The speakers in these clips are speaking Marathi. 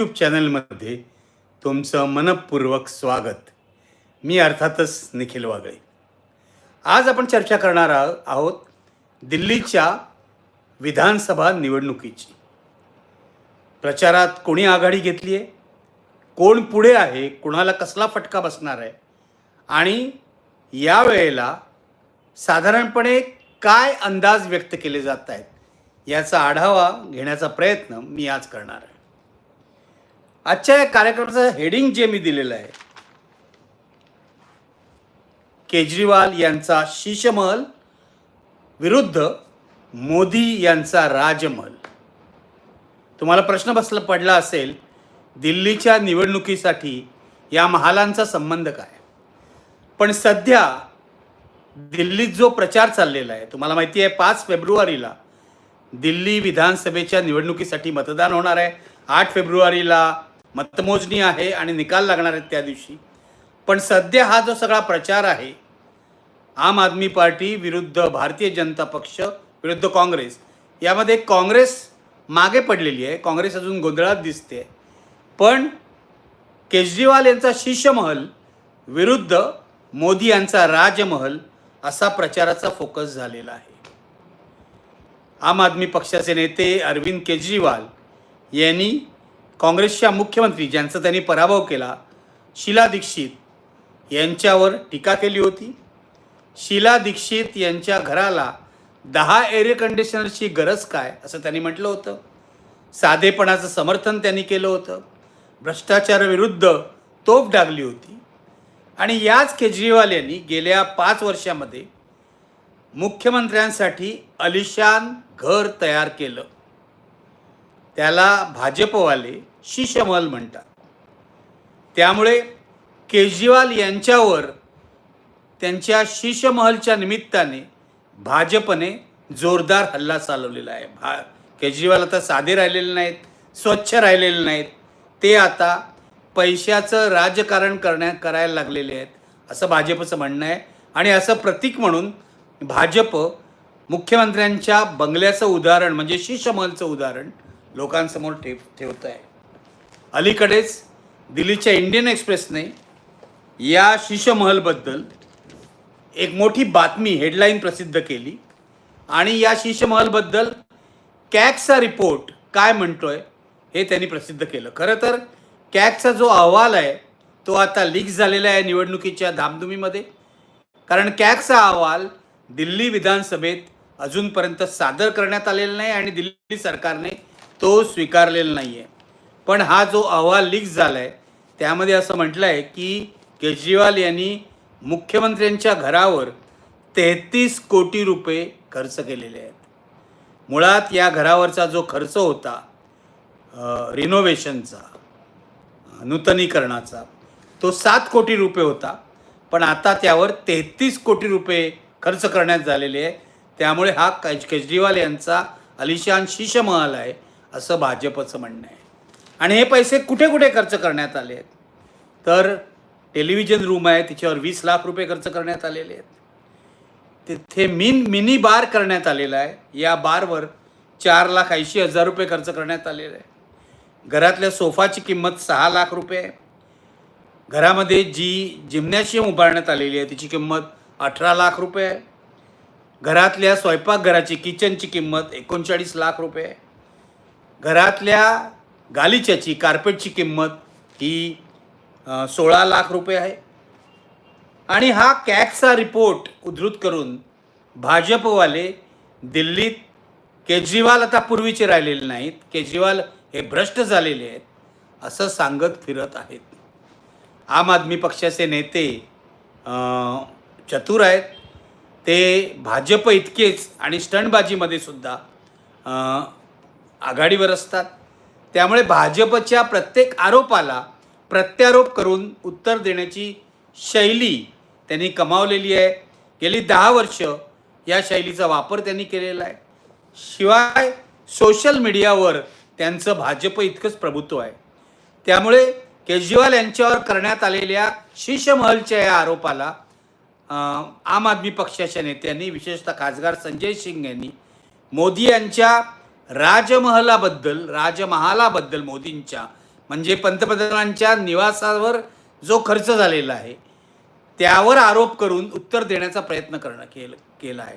यूट्यूब चॅनलमध्ये तुमचं मनपूर्वक स्वागत. मी अर्थातच निखिल वागळे. आज आपण चर्चा करणार आहोत दिल्लीच्या विधानसभा निवडणुकीची. प्रचारात कोणी आघाडी घेतली आहे? कोण पुढे आहे? कोणाला कसला फटका बसणार आहे? आणि यावेळेला साधारणपणे काय अंदाज व्यक्त केले जात आहेत? याचा आढावा घेण्याचा प्रयत्न मी आज करणार आहे. आजच्या या कार्यक्रमाचं हेडिंग जे मी दिलेलं आहे केजरीवाल यांचा शीशमहल विरुद्ध मोदी यांचा राजमहल. तुम्हाला प्रश्न बसला पडला असेल दिल्लीच्या निवडणुकीसाठी या महालांचा संबंध काय? पण सध्या दिल्लीत जो प्रचार चाललेला आहे तुम्हाला माहिती आहे पाच फेब्रुवारीला दिल्ली विधानसभेच्या निवडणुकीसाठी मतदान होणार आहे. आठ फेब्रुवारीला मतमोजणी आहे आणि निकाल लागणार आहेत त्या दिवशी. पण सध्या हा जो सगळा प्रचार आहे आम आदमी पार्टी विरुद्ध भारतीय जनता पक्ष विरुद्ध काँग्रेस यामध्ये काँग्रेस मागे पडलेली आहे. काँग्रेस अजून गोंधळात दिसते पण केजरीवाल यांचा शिष्यमहल विरुद्ध मोदी यांचा राजमहल असा प्रचाराचा फोकस झालेला आहे. आम आदमी पक्षाचे नेते अरविंद केजरीवाल यांनी काँग्रेसच्या मुख्यमंत्री ज्यांचा त्यांनी पराभव केला शीला दीक्षित यांच्यावर टीका केली होती. शीला दीक्षित यांच्या घराला दहा एअर कंडिशनरची गरज काय असं त्यांनी म्हटलं होतं. साधेपणाचं समर्थन त्यांनी केलं होतं. भ्रष्टाचाराविरुद्ध तोफ डागली होती. आणि याच केजरीवाल यांनी गेल्या पाच वर्षामध्ये मुख्यमंत्र्यांसाठी अलिशान घर तयार केलं. त्याला भाजपवाले शिशमहल म्हणतात. त्यामुळे केजरीवाल यांच्यावर त्यांच्या शिशमहलच्या निमित्ताने भाजपने जोरदार हल्ला चालवलेला आहे. भा केजरीवाल आता साधे राहिलेले नाहीत स्वच्छ राहिलेले नाहीत. ते आता पैशाचं राजकारण करण्या करायला लागलेले आहेत असं भाजपचं म्हणणं आहे. आणि असं प्रतीक म्हणून भाजप मुख्यमंत्र्यांच्या बंगल्याचं उदाहरण म्हणजे शिशमहलचं उदाहरण लोकांसमोर ठेव ठेवत आहे अलीकडेच दिल्लीच्या इंडियन एक्सप्रेसने या शिशमहलबद्दल एक मोठी बातमी हेडलाईन प्रसिद्ध केली आणि या शिशमहलबद्दल कॅगचा रिपोर्ट काय म्हणतोय हे त्यांनी प्रसिद्ध केलं. खरं तर कॅगचा जो अहवाल आहे तो आता लीक झालेला आहे निवडणुकीच्या धामधुमीमध्ये. कारण कॅगचा अहवाल दिल्ली विधानसभेत अजूनपर्यंत सादर करण्यात आलेला नाही आणि दिल्ली सरकारने तो स्वीकारलेला नाही आहे पण हा जो अहवाल लीक झाला आहे त्यामध्ये असं म्हटलं आहे की केजरीवाल यांनी मुख्यमंत्र्यांच्या घरावर तेहतीस कोटी रुपये खर्च केलेले आहेत. मुळात या घरावरचा जो खर्च होता रिनोव्हेशनचा नूतनीकरणाचा तो सात कोटी रुपये होता. पण आता त्यावर तेहतीस कोटी रुपये खर्च करण्यात झालेले आहे त्यामुळे हा केज केजरीवाल यांचा अलिशान शिशमहल आहे असं भाजपचं म्हणणं आहे. आणि हे पैसे कुठे कुठे खर्च करण्यात आले आहेत? तर टेलिव्हिजन रूम आहे तिच्यावर वीस लाख रुपये खर्च करण्यात आलेले आहेत. तिथे मिन मिनी बार करण्यात आलेला आहे. या बारवर चार लाख ऐंशी हजार रुपये खर्च करण्यात आलेला आहे घरातल्या सोफाची किंमत सहा लाख रुपये आहे. घरामध्ये जी जिम्नॅशियम उभारण्यात आलेली आहे तिची किंमत अठरा लाख रुपये आहे. घरातल्या स्वयंपाकघराची किचनची किंमत एकोणचाळीस लाख रुपये आहे. घरातल्या गालिच्याची कार्पेटची किंमत ही सोळा लाख रुपये आहे. आणि हा कॅगचा रिपोर्ट उद्धृत करून भाजपवाले दिल्लीत केजरीवाल आता पूर्वीचे राहिलेले नाहीत. केजरीवाल हे भ्रष्ट झालेले आहेत असं सांगत फिरत आहेत. आम आदमी पक्षाचे नेते चतुर आहेत. ते भाजप इतकेच आणि स्टंटबाजीमध्ये सुद्धा आघाडीवर असतात. त्यामुळे भाजपच्या प्रत्येक आरोपाला प्रत्यारोप करून उत्तर देण्याची शैली त्यांनी कमावलेली आहे. गेली दहा वर्ष या शैलीचा वापर त्यांनी केलेला आहे. शिवाय सोशल मीडियावर त्यांचं भाजप इतकंच प्रभुत्व आहे. त्यामुळे केजरीवाल यांच्यावर करण्यात आलेल्या शिशमहलच्या या आरोपाला आम आदमी पक्षाच्या नेत्यांनी विशेषतः खासदार संजय सिंग यांनी मोदी यांच्या राजमहलाबद्दल राजमहालाबद्दल मोदींच्या म्हणजे पंतप्रधानांच्या निवासावर जो खर्च झालेला आहे त्यावर आरोप करून उत्तर देण्याचा प्रयत्न करणं केलं केला आहे.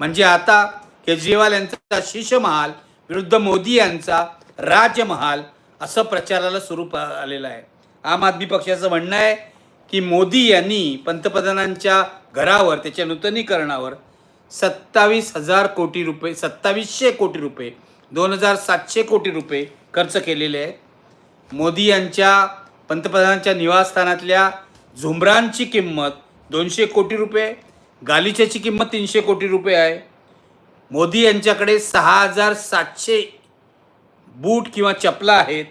म्हणजे आता केजरीवाल यांचा शिशमहाल विरुद्ध मोदी यांचा राजमहाल असं प्रचाराला स्वरूप आलेलं आहे. आम आदमी पक्षाचं म्हणणं आहे की मोदी यांनी पंतप्रधानांच्या घरावर त्याच्या नूतनीकरणावर सत्तावीस हजार कोटी रुपये सत्तावीसशे कोटी रुपये दोन हजार सातशे कोटी रुपये खर्च केलेले आहेत. मोदी यांच्या पंतप्रधानांच्या निवासस्थानातल्या झुंबरांची किंमत दोनशे कोटी रुपये गालिच्याची किंमत तीनशे कोटी रुपये आहे. मोदी यांच्याकडे सहा हजार सातशे बूट किंवा चपला आहेत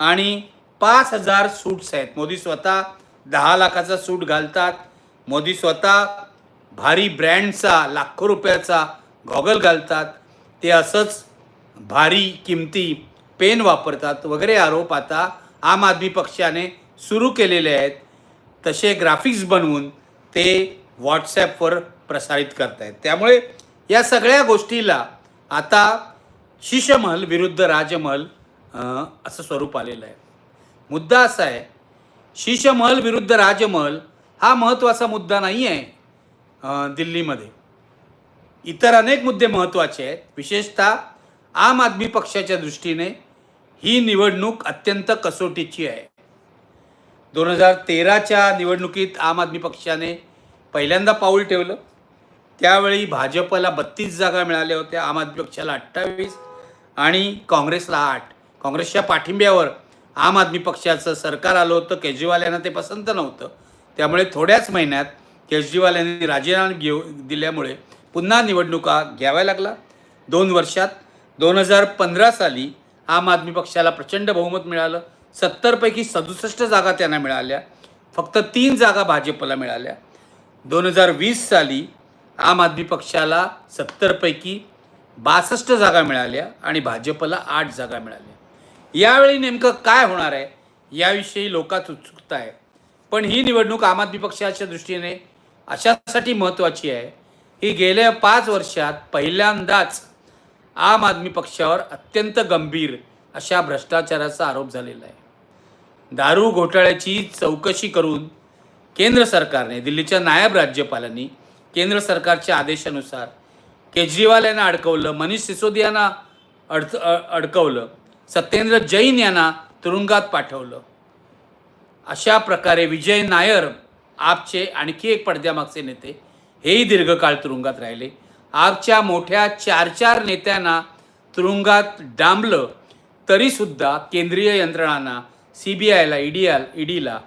आणि पाच हजार सूट्स आहेत. मोदी स्वतः दहा लाखाचा सूट घालतात. मोदी स्वतः भारी ब्रँडचा लाखो रुपयाचा गॉगल घालतात. ते असंच भारी किमती पेन वापरतात वगैरे आरोप आता आम आदमी पक्षाने सुरू केलेले आहेत. तसे ग्राफिक्स बनवून ते व्हॉट्सॲपवर प्रसारित करतायत. त्यामुळे या सगळ्या गोष्टीला आता शिशमहल विरुद्ध राजमहल असं स्वरूप आलेलं आहे. मुद्दा असा आहे शिशमहल विरुद्ध राजमहल हा महत्त्वाचा मुद्दा नाही आहे दिल्लीमध्ये. इतर अनेक मुद्दे महत्त्वाचे आहेत. विशेषतः आम आदमी पक्षाच्या दृष्टीने ही निवडणूक अत्यंत कसोटीची आहे. दोन हजार तेराच्या निवडणुकीत आम आदमी पक्षाने पहिल्यांदा पाऊल ठेवलं. त्यावेळी भाजपला बत्तीस जागा मिळाल्या होत्या आम आदमी पक्षाला अठ्ठावीस आणि काँग्रेसला आठ. काँग्रेसच्या पाठिंब्यावर आम आदमी पक्षाचं सरकार आलं होतं केजरीवाल यांना ते पसंत नव्हतं. त्यामुळे थोड्याच महिन्यात केजरीवाल यांनी राजीनामा घेऊ दिल्यामुळे पुन्हा निवडणुका घ्याव्या लागला दोन वर्षात दोन हजार पंधरा साली आम आदमी पक्षाला प्रचंड बहुमत मिळालं. सत्तरपैकी सदुसष्ट जागा त्यांना मिळाल्या. फक्त तीन जागा भाजपला मिळाल्या. दोन हजार वीस साली आम आदमी पक्षाला सत्तरपैकी बासष्ट जागा मिळाल्या आणि भाजपला आठ जागा मिळाल्या. यावेळी नेमकं काय होणार आहे याविषयी लोकात उत्सुकता आहे. पण ही निवडणूक आम आदमी पक्षाच्या दृष्टीने अशासाठी महत्त्वाची आहे. की गेल्या पाच वर्षात पहिल्यांदाच आम आदमी पक्षावर अत्यंत गंभीर अशा भ्रष्टाचाराचा आरोप झालेला आहे. दारू घोटाळ्याची चौकशी करून केंद्र सरकारने दिल्लीच्या नायब राज्यपालांनी केंद्र सरकारच्या आदेशानुसार केजरीवाल यांना अडकवलं मनीष सिसोदियांना अडच अडकवलं सत्येंद्र जैन यांना तुरुंगात पाठवलं. अशा प्रकारे विजय नायर आपचे आणखी एक पडद्यामागचे नेते हेही दीर्घकाळ तुरुंगात राहिले. आपच्या मोठ्या चार चार नेत्यांना तुरुंगात डांबलं तरीसुद्धा केंद्रीय यंत्रणांना सी बी आयला ई डी आल ईडीला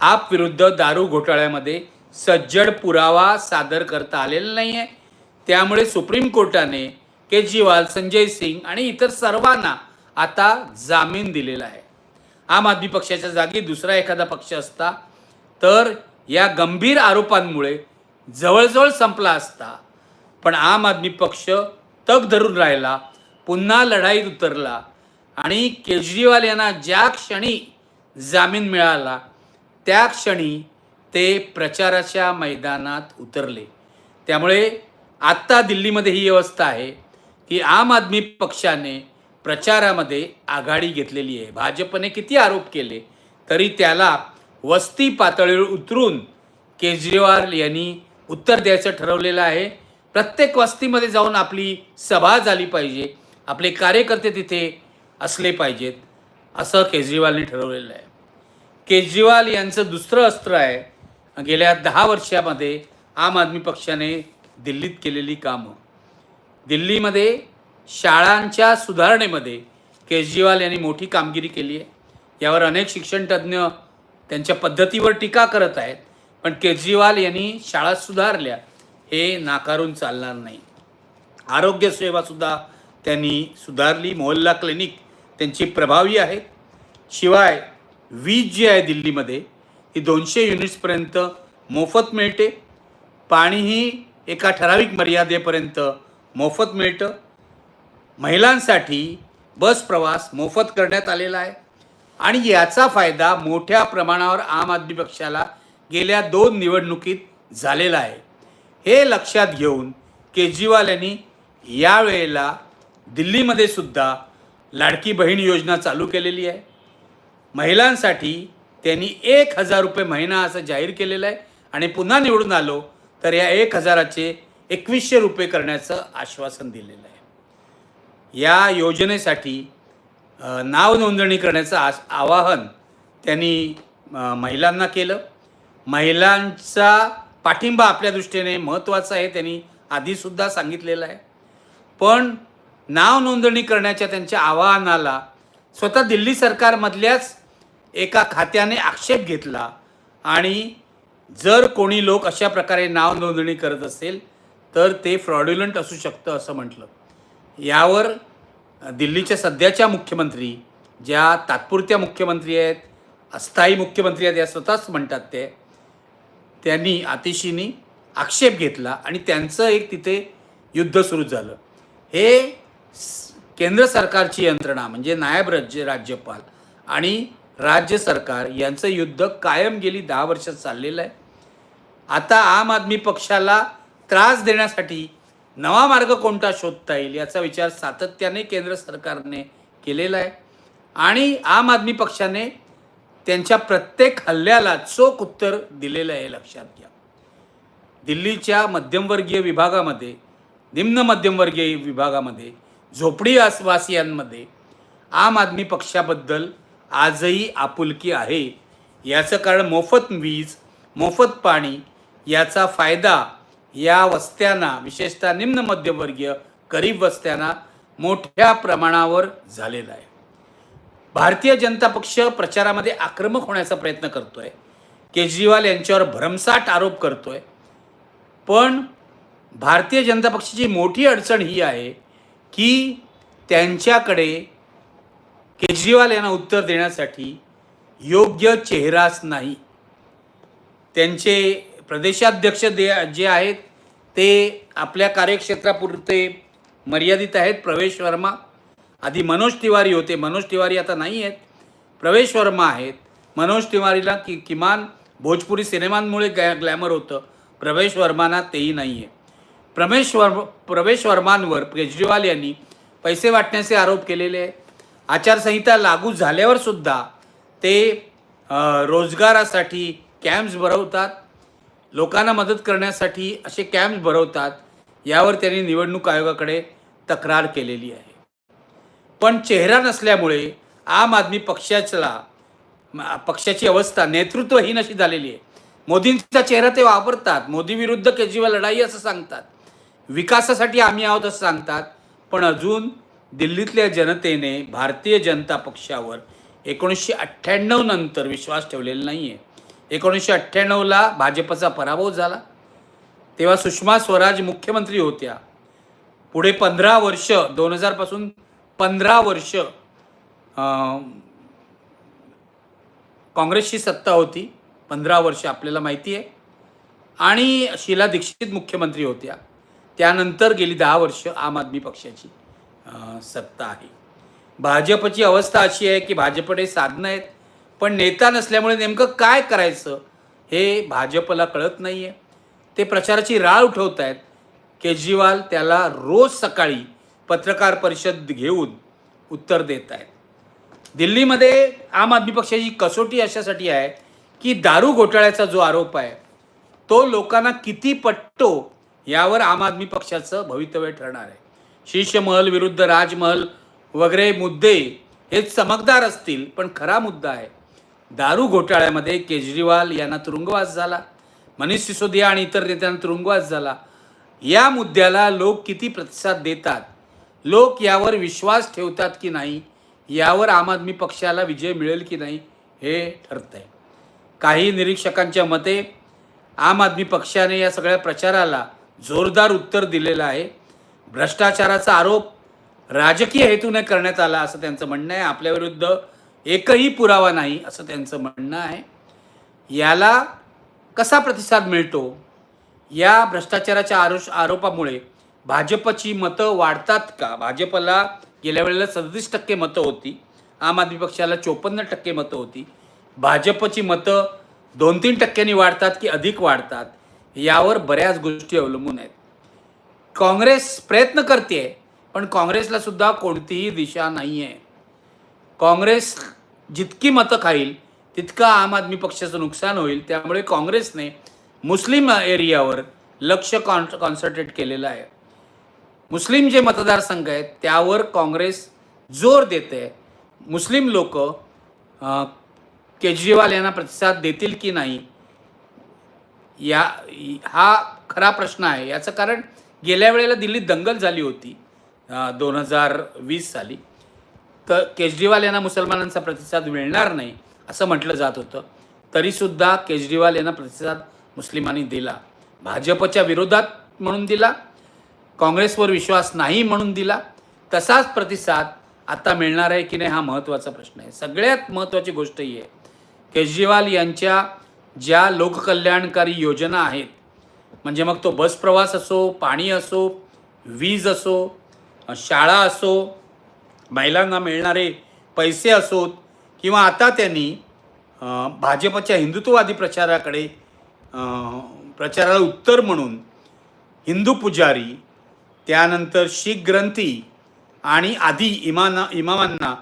आप विरुद्ध दारू घोटाळ्यामध्ये सज्जड पुरावा सादर करता आलेला नाही आहे त्यामुळे सुप्रीम कोर्टाने केजरीवाल संजय सिंग आणि इतर सर्वांना आता जामीन दिलेला आहे. आम आदमी पक्षाच्या जागी दुसरा एखादा पक्ष असता तर या गंभीर आरोपांमुळे जवळजवळ संपला असता. पण आम आदमी पक्ष तग धरून राहिला पुन्हा लढाईत उतरला आणि केजरीवाल यांना ज्या क्षणी जामीन मिळाला त्या क्षणी ते प्रचाराच्या मैदानात उतरले. त्यामुळे आत्ता दिल्लीमध्ये ही अवस्था आहे की आम आदमी पक्षाने प्रचारामध्ये आघाडी घेतलेली आहे. भाजपने किती आरोप केले तरी त्याला वस्ती पातळीवर उतरून केजरीवाल यांनी उत्तर द्यायचं ठरवलेलं आहे. प्रत्येक वस्तीमध्ये जाऊन आपली सभा झाली पाहिजे. आपले कार्यकर्ते तिथे असले पाहिजेत असं केजरीवालने ठरवलेलं आहे. केजरीवाल यांचं दुसरं अस्त्र आहे. गेल्या दहा वर्षामध्ये आम आदमी पक्षाने दिल्लीत केलेली कामं. दिल्लीमध्ये शाळांच्या सुधारणेमध्ये केजरीवाल यांनी मोठी कामगिरी केली आहे. यावर अनेक शिक्षणतज्ज्ञ त्यांच्या पद्धतीवर टीका करत आहेत पण केजरीवाल यांनी शाळा सुधारल्या हे नाकारून चालणार नाही. आरोग्यसेवासुद्धा त्यांनी सुधारली मोहल्ला क्लिनिक त्यांची प्रभावी आहेत शिवाय वीज जी आहे दिल्लीमध्ये ही दोनशे युनिट्सपर्यंत मोफत मिळते. पाणीही एका ठराविक मर्यादेपर्यंत मोफत मिळतं. महिलांसाठी बस प्रवास मोफत करण्यात आलेला आहे. आणि याचा फायदा मोठ्या प्रमाणावर आम आदमी पक्षाला गेल्या दोन निवडणुकीत झालेला आहे. हे लक्षात घेऊन केजरीवाल यांनी यावेळेला दिल्लीमध्ये सुद्धा लाडकी बहीण योजना चालू केलेली आहे. महिलांसाठी त्यांनी एक हजार रुपये महिना असं जाहीर केलेलं आहे आणि पुन्हा निवडून आलो तर या एक हजाराचे एकवीसशे रुपये करण्याचं आश्वासन दिलेलं आहे. या योजनेसाठी नाव नोंदणी करण्याचं आस आवाहन त्यांनी महिलांना केलं. महिलांचा पाठिंबा आपल्या दृष्टीने महत्त्वाचा आहे त्यांनी आधीसुद्धा सांगितलेलं आहे. पण नाव नोंदणी करण्याच्या त्यांच्या आवाहनाला स्वतः दिल्ली सरकारमधल्याच एका खात्याने आक्षेप घेतला आणि जर कोणी लोक अशा प्रकारे नाव नोंदणी करत असेल तर ते फ्रॉड्युलंट असू शकतं असं म्हटलं. यावर दिल्लीच्या सध्याच्या मुख्यमंत्री ज्या तात्पुरत्या मुख्यमंत्री आहेत अस्थायी मुख्यमंत्री आहेत या स्वतःच म्हणतात ते त्यांनी आतिशीनी आक्षेप घेतला आणि त्यांचं एक तिथे युद्ध सुरू झालं. हे केंद्र सरकारची यंत्रणा म्हणजे नायब राज्य राज्यपाल आणि राज्य सरकार यांचं युद्ध कायम गेली दहा वर्षात चाललेलं आहे. आता आम आदमी पक्षाला त्रास देण्यासाठी नवा मार्ग कोणता शोधता येईल याचा विचार सातत्याने केंद्र सरकारने केलेला आहे. आणि आम आदमी पक्षाने त्यांच्या प्रत्येक हल्ल्याला चोख उत्तर दिलेलं आहे लक्षात घ्या. दिल्लीच्या मध्यमवर्गीय विभागामध्ये निम्न मध्यमवर्गीय विभागामध्ये झोपडी आसवासियांमध्ये आम आदमी पक्षाबद्दल आजही आपुलकी आहे. याचं कारण मोफत वीज मोफत पाणी याचा फायदा या वस्त्यांना विशेषतः निम्न मध्यमवर्गीय गरीब वस्त्यांना मोठ्या प्रमाणावर झालेला आहे. भारतीय जनता पक्ष प्रचारामध्ये आक्रमक होण्याचा प्रयत्न करतोय. केजरीवाल यांच्यावर भरमसाट आरोप करतोय. पण भारतीय जनता पक्षाची मोठी अडचण ही आहे की त्यांच्याकडे केजरीवाल यांना उत्तर देण्यासाठी योग्य चेहराच नाही. त्यांचे प्रदेशाध्यक्ष दे जे आहेत ते आपल्या कार्यक्षेत्रापुरते मर्यादित आहेत. प्रवेश वर्मा आधी मनोज तिवारी होते. मनोज तिवारी आता नाही आहेत. प्रवेश वर्मा आहेत. मनोज तिवारीला कि किमान भोजपुरी सिनेमांमुळे गॅ ग्लॅमर होतं. प्रवेश वर्माना तेही नाही आहे प्रमेश वर्म प्रवेश वर्मांवर केजरीवाल यांनी पैसे वाटण्याचे आरोप केलेले आहेत. आचारसंहिता लागू झाल्यावर सुद्धा ते रोजगारासाठी कॅम्प्स भरवतात. लोकांना मदत करण्यासाठी असे कॅम्प्स भरवतात यावर त्यांनी निवडणूक आयोगाकडे तक्रार केलेली आहे. पण चेहरा नसल्यामुळे आम आदमी पक्षाला पक्षाची अवस्था नेतृत्वहीन अशी झालेली आहे. मोदींचा चेहरा ते वापरतात मोदी विरुद्ध केजरीवाल लढाई असं सांगतात. विकासासाठी आम्ही आहोत असं सांगतात पण अजून दिल्लीतल्या जनतेने भारतीय जनता पक्षावर एकोणीसशे अठ्ठ्याण्णव नंतर विश्वास ठेवलेला नाही आहे एकोणीसशे अठ्ठ्याण्णवला भाजपचा पराभव झाला. तेव्हा सुषमा स्वराज मुख्यमंत्री होत्या. पुढे पंधरा वर्ष दोन हजारपासून पंधरा वर्ष काँग्रेसची सत्ता होती. पंधरा वर्ष आपल्याला माहिती आहे. आणि शीला दीक्षित मुख्यमंत्री होत्या. त्यानंतर गेली दहा वर्ष आम आदमी पक्षाची सत्ता आहे. भाजपची अवस्था अशी आहे की भाजपकडे साधनं आहेत. पण नेता नसल्यामुळे नेमकं काय करायचं हे भाजपला कळत नाही आहे ते प्रचाराची राळ उठवत आहेत केजरीवाल त्याला रोज सकाळी पत्रकार परिषद घेऊन उत्तर देत आहेत दिल्लीमध्ये आम आदमी पक्षाची कसोटी अशासाठी आहे की दारू घोटाळ्याचा जो आरोप आहे तो लोकांना किती पटतो यावर आम आदमी पक्षाचं भवितव्य ठरणार आहे. शीर्षमहल विरुद्ध राजमहल वगैरे मुद्दे हे चमकदार असतील पण खरा मुद्दा आहे. दारू घोटाळ्यामध्ये केजरीवाल यांना तुरुंगवास झाला मनीष सिसोदिया आणि इतर नेत्यांना तुरुंगवास झाला. या मुद्द्याला लोक किती प्रतिसाद देतात? लोक यावर विश्वास ठेवतात की नाही? यावर आम आदमी पक्षाला विजय मिळेल की नाही हे ठरतंय. काही निरीक्षकांच्या मते आम आदमी पक्षाने या सगळ्या प्रचाराला जोरदार उत्तर दिलेलं आहे. भ्रष्टाचाराचा आरोप राजकीय हेतूने करण्यात आला असं त्यांचं म्हणणं आहे. आपल्याविरुद्ध एकही पुरावा नाही असं त्यांचं म्हणणं आहे. याला कसा प्रतिसाद मिळतो? या भ्रष्टाचाराच्या आरो आरोपामुळे भाजपची मतं वाढतात का? भाजपला गेल्या वेळेला सदतीस टक्के मतं होती. आम आदमी पक्षाला चोपन्न टक्के मतं होती. भाजपची मतं दोन तीन टक्क्यांनी वाढतात की अधिक वाढतात यावर बऱ्याच गोष्टी अवलंबून आहेत. काँग्रेस प्रयत्न करते पण काँग्रेसला सुद्धा कोणतीही दिशा नाही आहे काँग्रेस जितकी मतं खाईल तितकं आम आदमी पक्षाचं नुकसान होईल. त्यामुळे काँग्रेसने मुस्लिम एरियावर लक्ष कॉन कॉन्सन्ट्रेट केलेलं आहे. मुस्लिम जे मतदारसंघ आहेत त्यावर काँग्रेस जोर देते मुस्लिम लोक केजरीवाल यांना प्रतिसाद देतील की नाही या हा खरा प्रश्न आहे. याचं कारण गेल्या वेळेला दिल्लीत दंगल झाली होती दोन हजार वीस साली. तर केजरीवाल यांना मुसलमानांचा प्रतिसाद मिळणार नाही असं म्हटलं जात होतं. तरीसुद्धा केजरीवाल यांना प्रतिसाद मुस्लिमांनी दिला. भाजपच्या विरोधात म्हणून दिला. काँग्रेसवर विश्वास नाही म्हणून दिला. तसाच प्रतिसाद आता मिळणार आहे की नाही हा महत्त्वाचा प्रश्न आहे. सगळ्यात महत्त्वाची गोष्ट ही आहे. केजरीवाल यांच्या ज्या लोककल्याणकारी योजना आहेत म्हणजे मग तो बस प्रवास असो पाणी असो वीज असो शाळा असो महिलांना मिळणारे पैसे असोत किंवा आता त्यांनी भाजपच्या हिंदुत्ववादी प्रचाराकडे प्रचाराला उत्तर म्हणून हिंदू पुजारी त्यानंतर शीख ग्रंथी आणि आधी इमाना इमामांना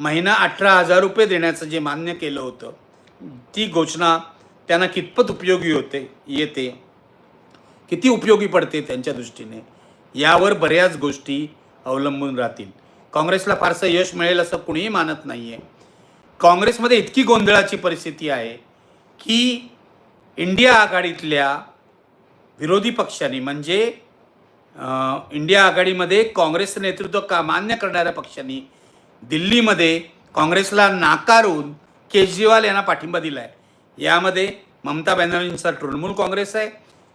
महिना अठरा हजार रुपये देण्याचं जे मान्य केलं होतं ती घोषणा त्यांना कितपत उपयोगी होते येते किती उपयोगी पडते त्यांच्या दृष्टीने यावर बऱ्याच गोष्टी अवलंबून राहतील. काँग्रेसला फारसं यश मिळेल असं कुणीही मानत नाही आहे काँग्रेसमध्ये इतकी गोंधळाची परिस्थिती आहे की इंडिया आघाडीतल्या विरोधी पक्षांनी म्हणजे इंडिया आघाडीमध्ये काँग्रेसचं नेतृत्व का मान्य करणाऱ्या पक्षांनी दिल्लीमध्ये काँग्रेसला नाकारून केजरीवाल यांना पाठिंबा दिला आहे यामध्ये ममता बॅनर्जींचा तृणमूल काँग्रेस आहे.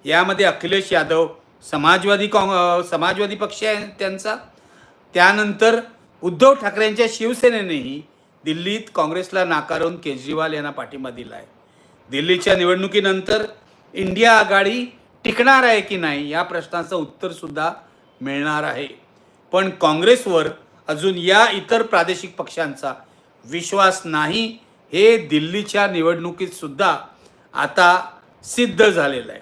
यामध्ये अखिलेश यादव समाजवादी काँ समाजवादी पक्ष आहे त्यांचा. त्यानंतर उद्धव ठाकरेंच्या शिवसेनेनेही दिल्लीत काँग्रेसला नाकारून केजरीवाल यांना पाठिंबा दिला आहे दिल्लीच्या निवडणुकीनंतर इंडिया आघाडी टिकणार आहे की नाही या प्रश्नाचं उत्तरसुद्धा मिळणार आहे. पण काँग्रेसवर अजून या इतर प्रादेशिक पक्षांचा विश्वास नाही हे दिल्लीच्या निवडणुकीतसुद्धा आता सिद्ध झालेलं आहे.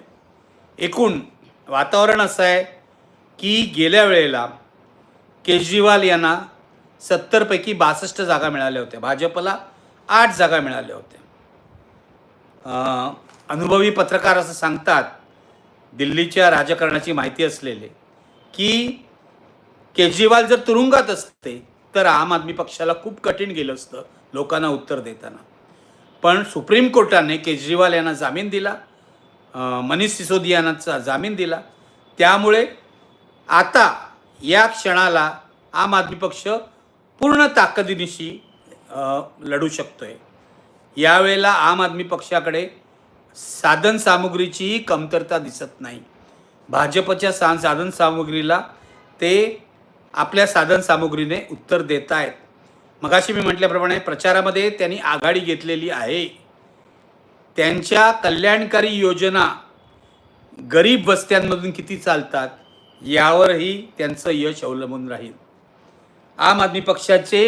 एकूण वातावरण असं आहे की गेल्या वेळेला केजरीवाल यांना सत्तरपैकी बासष्ट जागा मिळाल्या होत्या. भाजपला आठ जागा मिळाल्या होत्या. अनुभवी पत्रकार असं सांगतात दिल्लीच्या राजकारणाची माहिती असलेले की केजरीवाल जर तुरुंगात असते तर आम आदमी पक्षाला खूप कठीण गेलं असतं लोकांना उत्तर देताना. पण सुप्रीम कोर्टाने केजरीवाल यांना जामीन दिला मनीष सिसोदियानाचा जामीन दिला. त्यामुळे आता या क्षणाला आम आदमी पक्ष पूर्ण ताकदीनिशी लढू शकतो आहे यावेळेला आम आदमी पक्षाकडे साधन सामुग्रीचीही कमतरता दिसत नाही. भाजपच्या सा साधन सामुग्रीला ते आपल्या साधन सामुग्रीने उत्तर देत आहेत मगाशी मी म्हटल्याप्रमाणे प्रचारामध्ये त्यांनी आघाडी घेतलेली आहे. त्यांच्या कल्याणकारी योजना गरीब वस्त्यांमधून किती चालतात? यावरही त्यांचं यश अवलंबून राहील. आम आदमी पक्षाचे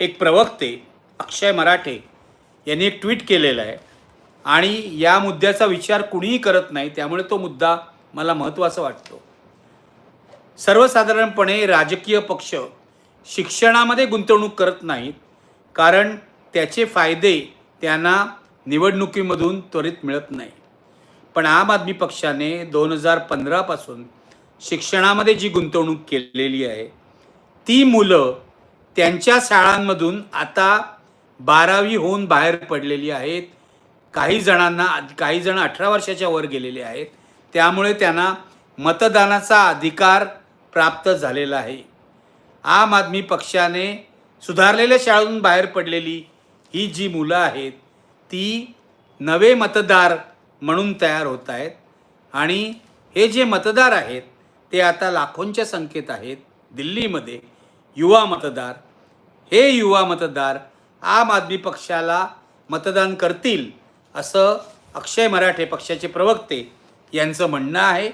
एक प्रवक्ते अक्षय मराठे यांनी एक ट्विट केलेलं आहे. आणि या मुद्द्याचा विचार कुणीही करत नाही त्यामुळे तो मुद्दा मला महत्त्वाचा वाटतो. सर्वसाधारणपणे राजकीय पक्ष शिक्षणामध्ये गुंतवणूक करत नाहीत कारण त्याचे फायदे त्यांना निवडणुकीमधून त्वरित मिळत नाही पण आम आदमी पक्षाने दोन हजार पंधरापासून शिक्षणामध्ये जी गुंतवणूक केलेली आहे ती मुलं त्यांच्या शाळांमधून आता बारावी होऊन बाहेर पडलेली आहेत. काही जणांना काही जण अठरा वर्षाच्या वर गेलेले आहेत. त्यामुळे त्यांना मतदानाचा अधिकार प्राप्त झालेला आहे. आम आदमी पक्षाने सुधारलेल्या शाळांतून बाहेर पडलेली ही जी मुलं आहेत ती नवे मतदार म्हणून तयार होत आहेत. आणि हे जे मतदार आहेत ते आता लाखोंच्या संख्येत आहेत. दिल्लीमध्ये युवा मतदार हे युवा मतदार आम आदमी पक्षाला मतदान करतील असं अक्षय मराठे पक्षाचे प्रवक्ते यांचं म्हणणं आहे.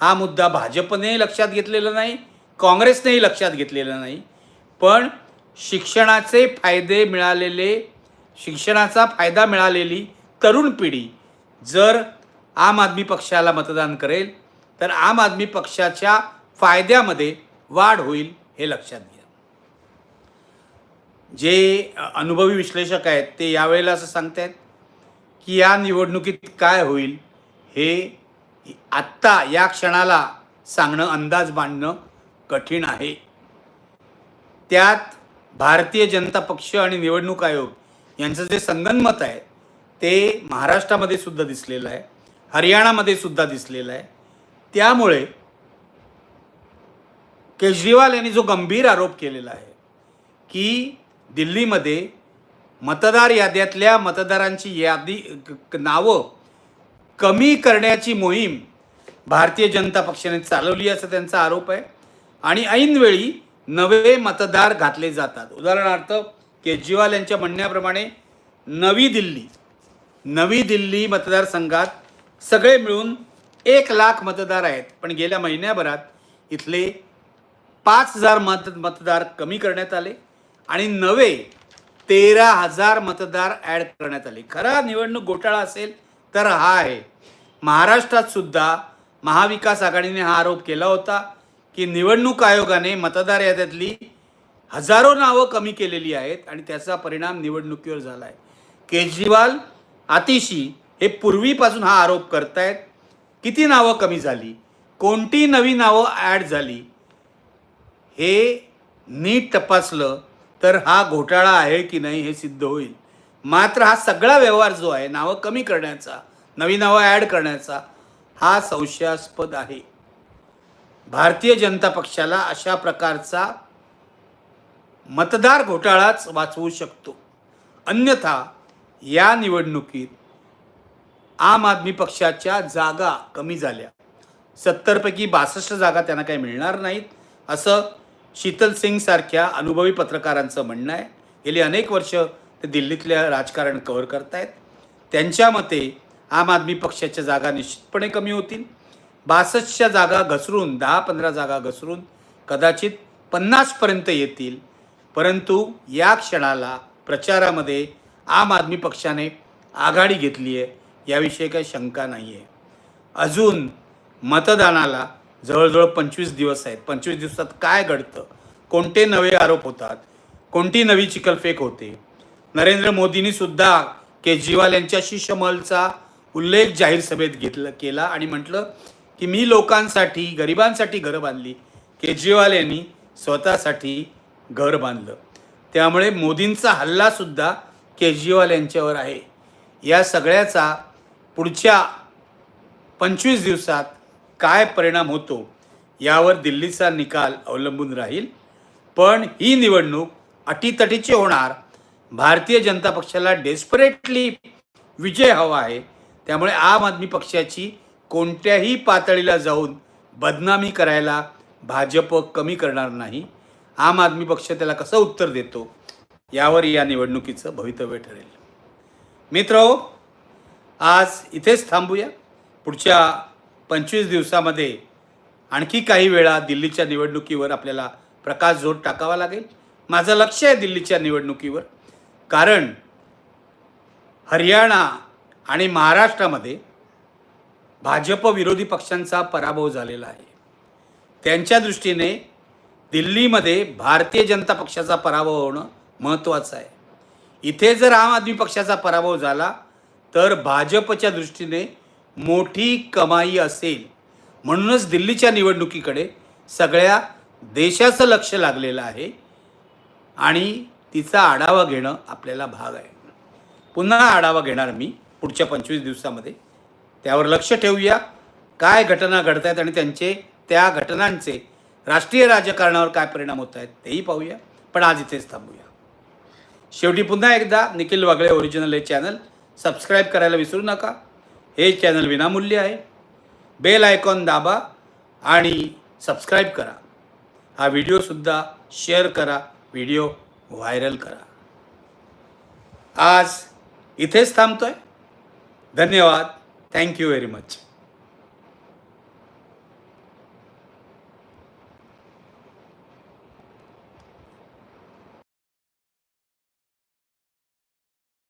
हा मुद्दा भाजपने लक्षात घेतलेला नाही काँग्रेसनेही लक्षात घेतलेला नाही. पण शिक्षणाचे फायदे मिळालेले शिक्षणाचा फायदा मिळालेली तरुण पिढी जर आम आदमी पक्षाला मतदान करेल तर आम आदमी पक्षाच्या फायद्यामध्ये वाढ होईल हे लक्षात घ्या. जे अनुभवी विश्लेषक आहेत ते यावेळेला असं सांगतायत की या निवडणुकीत काय होईल हे आत्ता या क्षणाला सांगणं अंदाज बांधणं कठीण आहे. त्यात भारतीय जनता पक्ष आणि निवडणूक आयोग यांचं जे संगनमत आहे ते महाराष्ट्रामध्ये सुद्धा दिसलेलं आहे. हरियाणामध्ये सुद्धा दिसलेलं आहे. त्यामुळे केजरीवाल यांनी जो गंभीर आरोप केलेला आहे की दिल्लीमध्ये मतदार याद्यातल्या मतदारांची यादी नावं कमी करण्याची मोहीम भारतीय जनता पक्षाने चालवली असा त्यांचा आरोप आहे. आणि ऐनवेळी नवे मतदार घातले जातात. उदाहरणार्थ केजरीवाल यांच्या म्हणण्याप्रमाणे नवी दिल्ली नवी दिल्ली मतदारसंघात सगळे मिळून एक लाख मतदार आहेत. पण गेल्या महिन्याभरात इथले पाच हजार मत मतदार कमी करण्यात आले आणि नवे तेरा हजार मतदार ॲड करण्यात आले. खरा निवडणूक घोटाळा असेल तर हा आहे. महाराष्ट्रात सुद्धा महाविकास आघाडीने हा आरोप केला होता की निवडणूक आयोगाने मतदार याद्यातली हजारो नावं कमी केलेली आहेत आणि त्याचा परिणाम निवडणुकीवर झाला आहे केजरीवाल आतिशी हे पूर्वीपासून हा आरोप करतायत. किती नावं कमी झाली? कोणती नवी नावं ॲड झाली? हे नीट तपासलं तर हा घोटाळा आहे की नाही हे सिद्ध होईल. मात्र हा सगळा व्यवहार जो आहे नावं कमी करण्याचा नवी नावं ॲड करण्याचा हा संशयास्पद आहे. भारतीय जनता पक्षाला अशा प्रकारचा मतदार घोटाळाच वाचवू शकतो. अन्यथा या निवडणुकीत आम आदमी पक्षाच्या जागा कमी झाल्या. सत्तरपैकी बासष्ट जागा त्यांना काही मिळणार नाहीत असं शीतल सिंग सारख्या अनुभवी पत्रकारांचं म्हणणं आहे. गेली अनेक वर्ष ते दिल्लीतल्या राजकारण कव्हर करतायत. त्यांच्या मते आम आदमी पक्षाच्या जागा निश्चितपणे कमी होतील. बासष्टच्या जागा घसरून दहा पंधरा जागा घसरून कदाचित पन्नासपर्यंत येतील. परंतु या क्षणाला प्रचारामध्ये आम आदमी पक्षाने आघाडी घेतली आहे याविषयी काही शंका नाही आहे. अजून मतदानाला जवळजवळ पंचवीस दिवस आहेत. पंचवीस दिवसात काय घडतं? कोणते नवे आरोप होतात? कोणती नवी चिकलफेक होते? नरेंद्र मोदींनी सुद्धा केजरीवाल यांच्या शिष्यमलचा उल्लेख जाहीर सभेत घेतलं केला आणि म्हटलं की मी लोकांसाठी गरिबांसाठी घरं बांधली. केजरीवाल यांनी स्वतःसाठी घर बांधलं. त्यामुळे मोदींचा हल्लासुद्धा केजरीवाल यांच्यावर आहे. या सगळ्याचा पुढच्या पंचवीस दिवसात काय परिणाम होतो यावर दिल्लीचा निकाल अवलंबून राहील. पण ही निवडणूक अटीतटीची होणार. भारतीय जनता पक्षाला डेस्परेटली विजय हवा आहे. त्यामुळे आम आदमी पक्षाची कोणत्याही पातळीला जाऊन बदनामी करायला भाजप कमी करणार नाही. आम आदमी पक्ष त्याला कसं उत्तर देतो? यावर या निवडणुकीचं भवितव्य ठरेल. मित्र आज इथेच थांबूया. पुढच्या पंचवीस दिवसामध्ये आणखी काही वेळा दिल्लीच्या निवडणुकीवर आपल्याला प्रकाश जोर टाकावा लागेल. माझं लक्ष आहे दिल्लीच्या निवडणुकीवर. कारण हरियाणा आणि महाराष्ट्रामध्ये भाजप विरोधी पक्षांचा पराभव झालेला आहे. त्यांच्या दृष्टीने दिल्लीमध्ये भारतीय जनता पक्षाचा पराभव होणं महत्त्वाचं आहे. इथे जर आम आदमी पक्षाचा पराभव झाला तर भाजपच्या दृष्टीने मोठी कमाई असेल. म्हणूनच दिल्लीच्या निवडणुकीकडे सगळ्या देशाचं लक्ष लागलेलं आहे आणि तिचा आढावा घेणं आपल्याला भाग आहे. पुन्हा आढावा घेणार मी पुढच्या पंचवीस दिवसामध्ये. त्यावर लक्ष ठेवूया. काय घटना घडत आहेत आणि त्यांचे त्या घटनांचे राष्ट्रीय राजकारणावर काय परिणाम होत आहेत तेही पाहूया. पण आज इथेच थांबूया. शेवटी पुन्हा एकदा निखिल वागळे ओरिजिनल हे चॅनल सबस्क्राईब करायला विसरू नका. हे चॅनल विनामूल्य आहे. बेल आयकॉन दाबा आणि सबस्क्राईब करा. हा व्हिडिओसुद्धा शेअर करा. व्हिडिओ व्हायरल करा. आज इथेच थांबतोय. धन्यवाद. Thank you very much